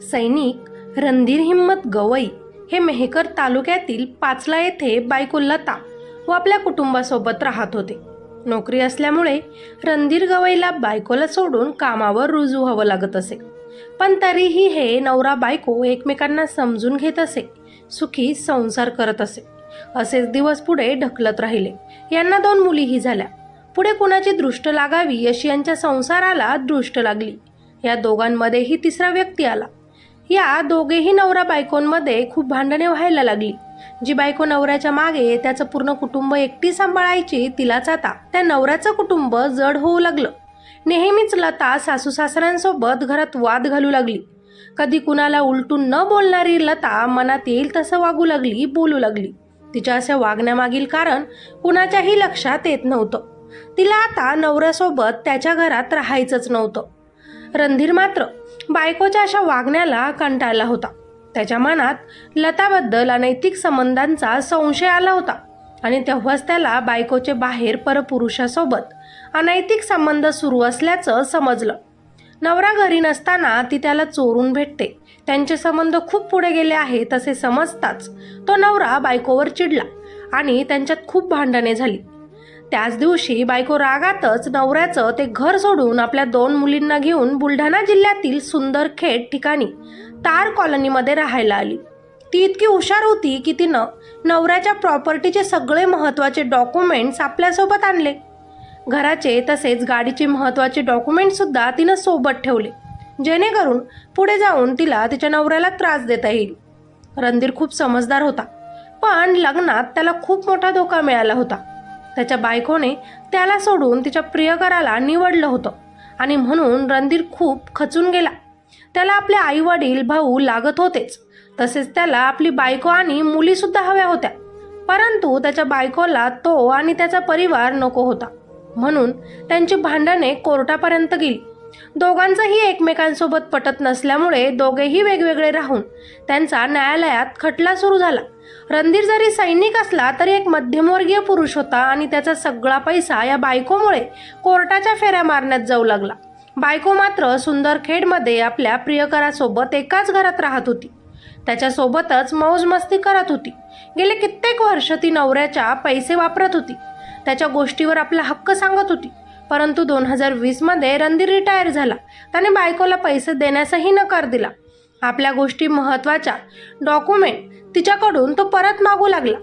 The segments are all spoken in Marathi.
सैनिक रणधीर हिम्मत गवई हे मेहकर तालुक्यातील पाचला येथे बायको लता व आपल्या कुटुंबासोबत राहत होते. नोकरी असल्यामुळे रणधीर गवईला बायकोला सोडून कामावर रुजू व्हावं लागत असे. पण तरीही हे नवरा बायको एकमेकांना समजून घेत असे सुखी संसार करत असे. असेच दिवस पुढे ढकलत राहिले. यांना दोन मुलीही झाल्या. पुढे कुणाची दृष्ट लागावी अशी यांच्या संसाराला दृष्ट लागली. या दोघांमध्येही तिसरा व्यक्ती आला. या दोघेही नवरा बायकोंमध्ये खूप भांडणे व्हायला लागली. जी बायको नवऱ्याच्या मागे त्याचं पूर्ण कुटुंब एकटी सांभाळायची तिलाच आता त्या नवऱ्याचं कुटुंब जड होऊ लागलं. नेहमीच लता सासू सासऱ्यांसोबत घरात वाद घालू लागली. कधी कुणाला उलटून न बोलणारी लता मनात येईल तसं वागू लागली बोलू लागली. तिच्या अशा वागण्यामागील कारण कुणाच्याही लक्षात येत नव्हतं. तिला आता नवऱ्यासोबत त्याच्या घरात राहायचंच नव्हतं. रणधीर मात्र बायकोच्या अशा वागण्याला कंटाळला होता. त्याच्या मनात लताबद्दल अनैतिक संबंधांचा संशय आला होता आणि तेव्हाच त्याला बायकोचे बाहेर परपुरुषासोबत अनैतिक संबंध सुरू असल्याचं समजलं. नवरा घरी नसताना ती त्याला चोरून भेटते. त्यांचे संबंध खूप पुढे गेले आहे तसे समजताच तो नवरा बायकोवर चिडला आणि त्यांच्यात खूप भांडणे झाली. त्याच दिवशी बायको रागातच नवऱ्याचं ते घर सोडून आपल्या दोन मुलींना घेऊन बुलढाणा जिल्ह्यातील सुंदरखेड ठिकाणी तार कॉलनीमध्ये राहायला आली. ती इतकी हुशार होती की तिनं नवऱ्याच्या प्रॉपर्टीचे सगळे महत्त्वाचे डॉक्युमेंट्स आपल्यासोबत आणले. घराचे तसेच गाडीचे महत्त्वाचे डॉक्युमेंटसुद्धा तिनं सोबत ठेवले. जेणेकरून पुढे जाऊन तिला तिच्या नवऱ्याला त्रास देता येईल. रणधीर खूप समजदार होता. पण लग्नात त्याला खूप मोठा धोका मिळाला होता. त्याच्या बायकोने त्याला सोडून तिच्या प्रियकराला निवडलं होतं. आणि म्हणून रणधीर खूप खचून गेला. त्याला आपले आई वडील भाऊ लागत होतेच. तसेच त्याला आपली बायको आणि मुलीसुद्धा हव्या होत्या. परंतु त्याच्या बायकोला तो आणि त्याचा परिवार नको होता. म्हणून त्यांची भांडणे कोर्टापर्यंत गेली. दोघांचंही एकमेकांसोबत पटत नसल्यामुळे दोघेही वेगवेगळे राहून त्यांचा न्यायालयात खटला सुरू झाला. रणधीर जरी सैनिक असला तरी एक मध्यमवर्गीय पुरुष होता आणि त्याचा सगळा पैसा या बायकोमुळे कोर्टाच्या फेऱ्या मारण्यात जाऊ लागला. बायको मात्र सुंदरखेडमध्ये आपल्या प्रियकरासोबत एकाच घरात राहत होती. त्याच्यासोबतच मौज मस्ती करत होती. गेले कित्येक वर्ष ती नवऱ्याच्या पैसे वापरत होती. त्याच्या गोष्टीवर आपला हक्क सांगत होती. परंतु दोन हजार वीसमध्ये रणधीर रिटायर झाला. त्याने बायकोला पैसे देण्यासही नकार दिला. आपल्या गोष्टी महत्त्वाच्या डॉक्युमेंट तिच्याकडून तो परत मागू लागला.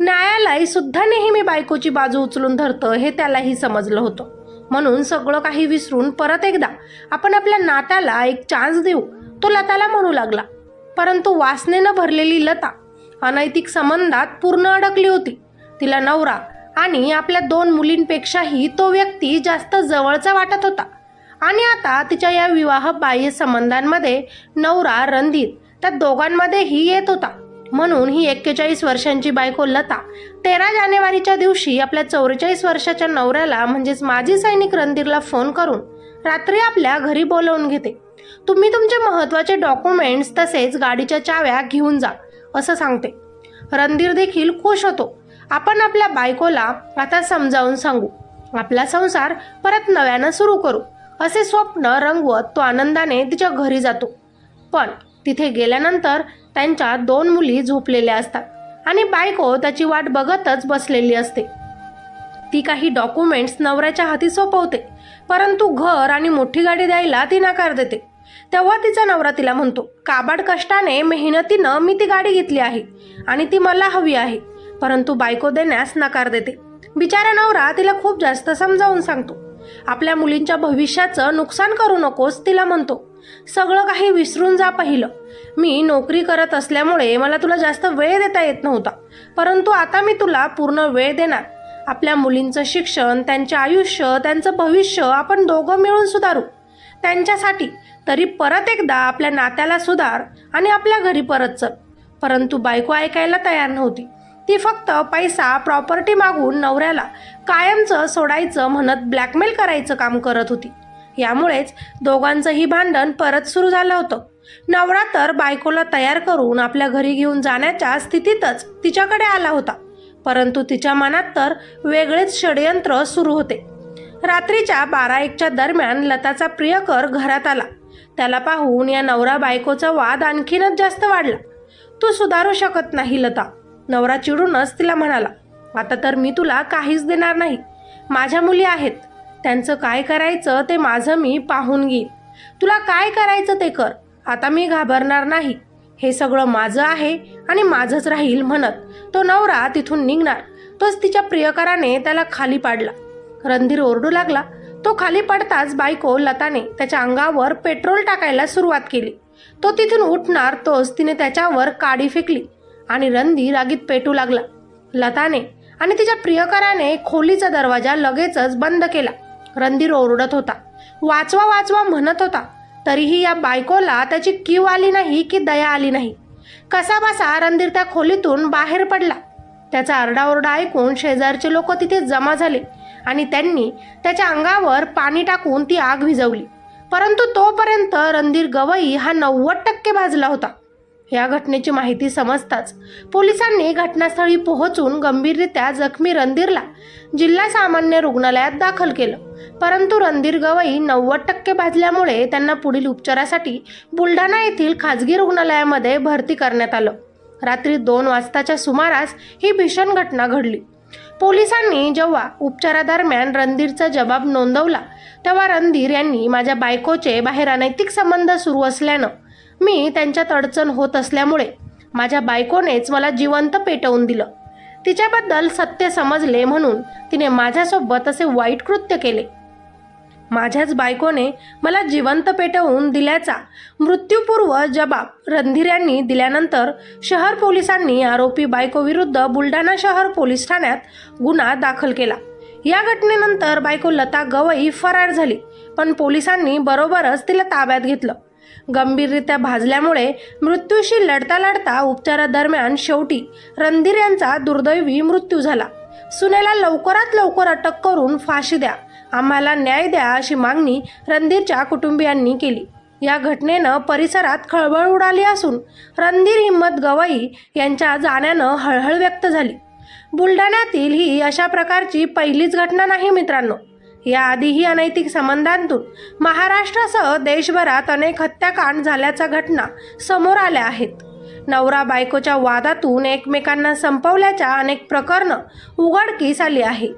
न्यायालय सुद्धा नेहमी बायकोची बाजू उचलून धरतं हे त्यालाही समजलं होतं. म्हणून सगळं काही विसरून परत एकदा आपण आपल्या नात्याला एक चान्स देऊ तो लताला म्हणू लागला. परंतु वासनेनं भरलेली लता अनैतिक संबंधात पूर्ण अडकली होती. तिला नवरा आणि आपल्या दोन मुलींपेक्षाही तो व्यक्ती जास्त जवळचा वाटत होता. आणि आता तिच्या या विवाह बाह्य संबंधांमध्ये नवरा रणधीर त्या दोघांमध्येही येत होता. म्हणून ही एक्केचाळीस वर्षांची बायको लता तेरा जानेवारीच्या दिवशी आपल्या चौवेचाळीस वर्षाच्या नवऱ्याला म्हणजेच माजी सैनिक रणधीरला फोन करून रात्री आपल्या घरी बोलवून घेते. तुम्ही तुमचे महत्त्वाचे डॉक्युमेंट्स तसेच गाडीच्या चाव्या घेऊन जा असं सांगते. रणधीर देखील खुश होतो. आपण आपल्या बायकोला आता समजावून सांगू. आपला संसार परत नव्यानं सुरू करू. असे स्वप्न रंगवत तो आनंदाने तिच्या घरी जातो. पण तिथे गेल्यानंतर त्यांच्या दोन मुली झोपलेल्या असतात आणि बायको त्याची वाट बघतच बसलेली असते. ती काही डॉक्युमेंट्स नवऱ्याच्या हाती सोपवते परंतु घर आणि मोठी गाडी द्यायला ती नकार देते. तेव्हा तिचा नवरा तिला म्हणतो काबाड कष्टाने मेहनतीनं मी ती गाडी घेतली आहे आणि ती मला हवी आहे. परंतु बायको देण्यास नकार देते. बिचारा नवरा तिला खूप जास्त समजावून सांगतो. आपल्या मुलींच्या भविष्याचं नुकसान करू नकोस तिला म्हणतो. सगळं काही विसरून जा पहिलं. मी नोकरी करत असल्यामुळे मला तुला जास्त वेळ देता येत नव्हता. परंतु आता मी तुला पूर्ण वेळ देणार. आपल्या मुलींचं शिक्षण त्यांचे आयुष्य त्यांचं भविष्य आपण दोघं मिळून सुधारू. त्यांच्यासाठी तरी परत एकदा आपल्या नात्याला सुधार आणि आपल्या घरी परत चल. परंतु बायको ऐकायला तयार नव्हती. ती फक्त पैसा प्रॉपर्टी मागून नवऱ्याला कायमचं सोडायचं म्हणत ब्लॅकमेल करायचं काम करत होती. यामुळेच दोघांचंही भांडण परत सुरू झालं होतं. नवरा तर बायकोला तयार करून आपल्या घरी घेऊन जाण्याच्या स्थितीतच तिच्याकडे आला होता. परंतु तिच्या मनात तर वेगळेच षडयंत्र सुरू होते. रात्रीच्या बारा एकच्या दरम्यान लताचा प्रियकर घरात आला. त्याला पाहून या नवरा बायकोचा वाद आणखीनच जास्त वाढला. तू सुधारू शकत नाही लता. नवरा चिडूनच तिला म्हणाला आता तर मी तुला काहीच देणार नाही. माझ्या मुली आहेत. त्यांचं काय करायचं ते माझं मी पाहून घेईन. तुला काय करायचं ते कर. आता मी घाबरणार नाही. हे सगळं माझं आहे आणि माझंच राहील म्हणत तो नवरा तिथून निघणार. तोच तिच्या प्रियकराने त्याला खाली पाडला. रणधीर ओरडू लागला. तो खाली पडताच बायको लताने त्याच्या अंगावर पेट्रोल टाकायला सुरुवात केली. तो तिथून उठणार तोच तिने त्याच्यावर काडी फेकली. आणि रणधीर रागीत पेटू लागला. लताने आणि तिच्या प्रियकराने खोलीचा दरवाजा लगेचच बंद केला. रणधीर ओरडत होता. वाचवा वाचवा म्हणत होता. तरीही या बायकोला त्याची कीव आली नाही की दया आली नाही. कसा बसा रणधीर त्या खोलीतून बाहेर पडला. त्याचा आरडाओरडा ऐकून शेजारचे लोक तिथे जमा झाले आणि त्यांनी त्याच्या अंगावर पाणी टाकून ती आग विझवली. परंतु तोपर्यंत रणधीर गवई हा नव्वद टक्के भाजला होता. या घटनेची माहिती समजताच पोलिसांनी घटनास्थळी पोहोचून गंभीररित्या जखमी रणधीरला जिल्हा सामान्य रुग्णालयात दाखल केलं. परंतु रणधीर गवई नव्वद टक्के भाजल्यामुळे त्यांना पुढील उपचारासाठी बुलढाणा येथील खाजगी रुग्णालयामध्ये भरती करण्यात आलं. रात्री दोन वाजताच्या सुमारास ही भीषण घटना घडली. पोलिसांनी जेव्हा उपचारादरम्यान रणधीरचा जबाब नोंदवला तेव्हा रणधीर यांनी माझ्या बायकोचे बाहेर अनैतिक संबंध सुरू असल्यानं मी त्यांच्यात अडचण होत असल्यामुळे माझ्या बायकोनेच मला जिवंत पेटवून दिलं. तिच्याबद्दल सत्य समजले म्हणून तिने माझ्यासोबत असे वाईट कृत्य केले. माझ्याच बायकोने मला जिवंत पेटवून दिल्याचा मृत्यूपूर्व जबाब रणधीर्यांनी दिल्यानंतर शहर पोलिसांनी आरोपी बायकोविरुद्ध बुलढाणा शहर पोलीस ठाण्यात गुन्हा दाखल केला. या घटनेनंतर बायको लता गवई फरार झाली पण पोलिसांनी बरोबरच तिला ताब्यात घेतलं. गंभीररित्या भाजल्यामुळे मृत्यूशी लढता लढता उपचारादरम्यान शेवटी रणधीर यांचा दुर्दैवी मृत्यू झाला. सुनेला लवकरात लवकर अटक करून फाशी द्या. आम्हाला न्याय द्या अशी मागणी रणधीरच्या कुटुंबियांनी केली. या घटनेनं परिसरात खळबळ उडाली असून रणधीर हिम्मत गवई यांच्या जाण्यानं हळहळ व्यक्त झाली. बुलढाण्यातील ही अशा प्रकारची पहिलीच घटना नाही मित्रांनो. याआधीही अनैतिक संबंधांतून महाराष्ट्रासह देशभरात अनेक हत्याकांड झाल्याच्या घटना समोर आल्या आहेत. नवरा बायकोच्या वादातून एकमेकांना संपवल्याच्या अनेक प्रकरणं उघडकीस आली आहे.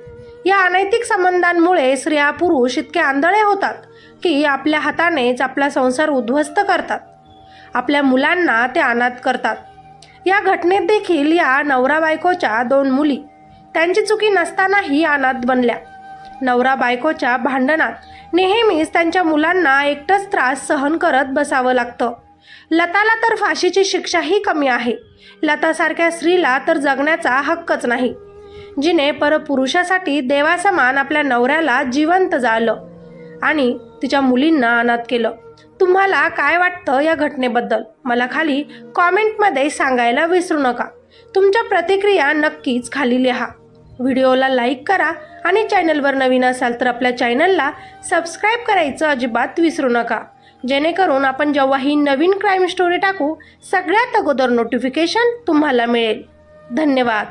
या अनैतिक संबंधांमुळे स्त्रिया पुरुष इतके आंधळे होतात की आपल्या हातानेच आपला संसार उद्ध्वस्त करतात. आपल्या मुलांना ते अनाथ करतात. या घटनेत देखील या नवरा बायकोच्या दोन मुली त्यांची चुकी नसतानाही अनाथ बनल्या. नवरा बायकोच्या भांडणात. नेहमीच त्यांच्या मुलांना एकटंच त्रास सहन करत बसावं लागतं. लताला तर फाशीची शिक्षाही कमी आहे. लतासारख्या स्त्रीला तर जगण्याचा हक्कच नाही. जिने परपुरुषासाठी देवासमान आपल्या नवऱ्याला जिवंत जाळलं आणि तिच्या मुलींना अनाथ केलं. तुम्हाला काय वाटतं या घटनेबद्दल? मला खाली कॉमेंटमध्ये सांगायला विसरू नका. तुमच्या प्रतिक्रिया नक्कीच खाली लिहा. व्हिडिओला लाईक करा आणि चॅनलवर नवीन असाल तर आपल्या चॅनलला सबस्क्राईब करायचं अजिबात विसरू नका. जेणेकरून आपण जेव्हा ही नवीन क्राईम स्टोरी टाकू सगळ्यात अगोदर नोटिफिकेशन तुम्हाला मिळेल. धन्यवाद.